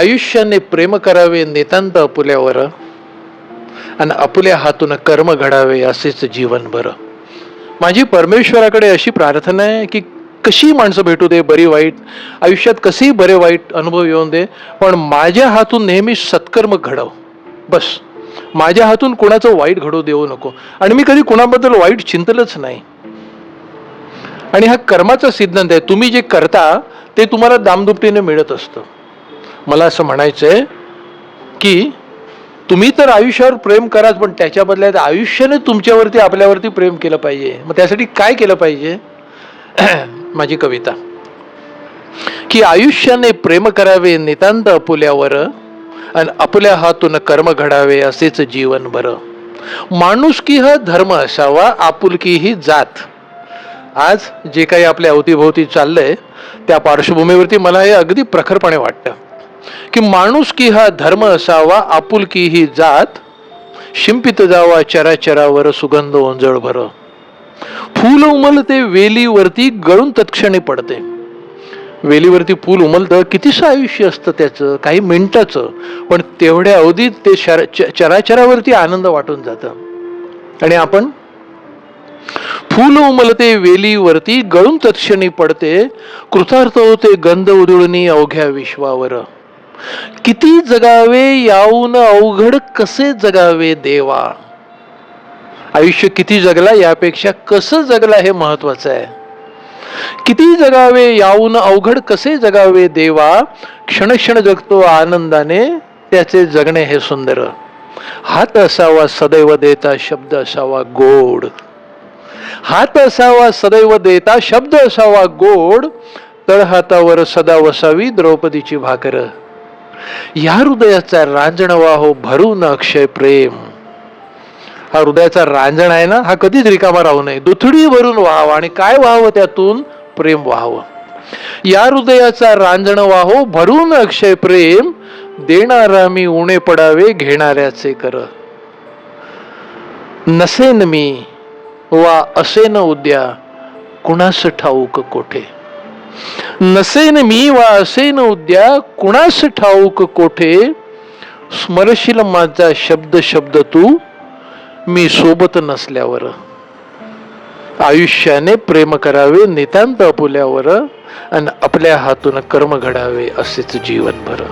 आयुष्याने प्रेम करावे नितांत अपुल्यावर आणि अपुल्या हातून कर्म घडावे असेच जीवन बरं. माझी परमेश्वराकडे अशी प्रार्थना आहे की कशी माणसं भेटू दे बरी वाईट आयुष्यात कसेही बरे वाईट अनुभव येऊन दे पण माझ्या हातून नेहमी सत्कर्म घडव. बस. माझ्या हातून कुणाचं वाईट घडू देऊ नको. आणि मी कधी कुणाबद्दल वाईट चिंतलंच नाही. आणि हा कर्माचा सिद्धांत आहे. तुम्ही जे करता ते तुम्हाला दामदुपटीने मिळत असतं. मला असं म्हणायचं आहे की तुम्ही तर आयुष्यावर प्रेम कराच पण त्याच्या बदल्यात आयुष्याने तुमच्यावरती आपल्यावरती प्रेम केलं पाहिजे. मग त्यासाठी काय केलं पाहिजे? माझी कविता. की आयुष्याने प्रेम करावे नितांत अपुल्यावर आणि आपल्या हातून कर्म घडावे असेच जीवन बरं माणुसकी हा धर्म असावा आपुलकी ही जात. आज जे काही आपल्या अवतीभोवती चाललंय त्या पार्श्वभूमीवरती मला हे अगदी प्रखरपणे वाटतं. की माणुसकी हा धर्म असावा आपुलकी ही जात शिंपित जावा चराचरावर सुगंध ओंजळ भर. फूल उमलते वेलीवरती गळून तत्क्षणी पडते. वेलीवरती फूल उमलतं कितीसं आयुष्य असतं त्याचं काही मिनिटाचं पण तेवढ्या अवधीत ते शर च- चराचरावरती आनंद वाटून जातं. आणि आपण? फूल उमलते वेलीवरती गळून तत्क्षणी पडते कृतार्थ होते गंध उधळणी अवघ्या विश्वावर. किती जगावे याऊन अवघड कसे जगावे देवा? आयुष्य किती जगला यापेक्षा कसं जगला हे महत्वाचं आहे. किती जगावे याऊन अवघड कसे जगावे देवा? क्षण क्षण जगतो आनंदाने त्याचे जगणे हे सुंदर. हात असावा सदैव देता शब्द असावा गोड. हात असावा सदैव देता शब्द असावा गोड. तळहातावर सदा वसावी द्रौपदीची भाकर. या हृदयाचा रांजण वाहो भरून अक्षय प्रेम. हा हृदयाचा रांजण आहे ना हा कधीच रिकामा राहू नये. दुथडी भरून व्हावं आणि काय व्हावं त्यातून? प्रेम व्हावं. या हृदयाचा रांजण वाहो भरून अक्षय प्रेम देणारा मी उणे पडावे घेणाऱ्याचे कर. नसेन मी वा असेन उद्या कुणास ठाऊक कोठे? नसेन मी वा असेन उद्या कुणास ठाऊक कोठे? स्मरशील माझा शब्द शब्द तू मी सोबत नसल्यावर. आयुष्याने प्रेम करावे नितांत अपुल्यावर आणि आपल्या हातून कर्म घडावे असेच जीवनभर.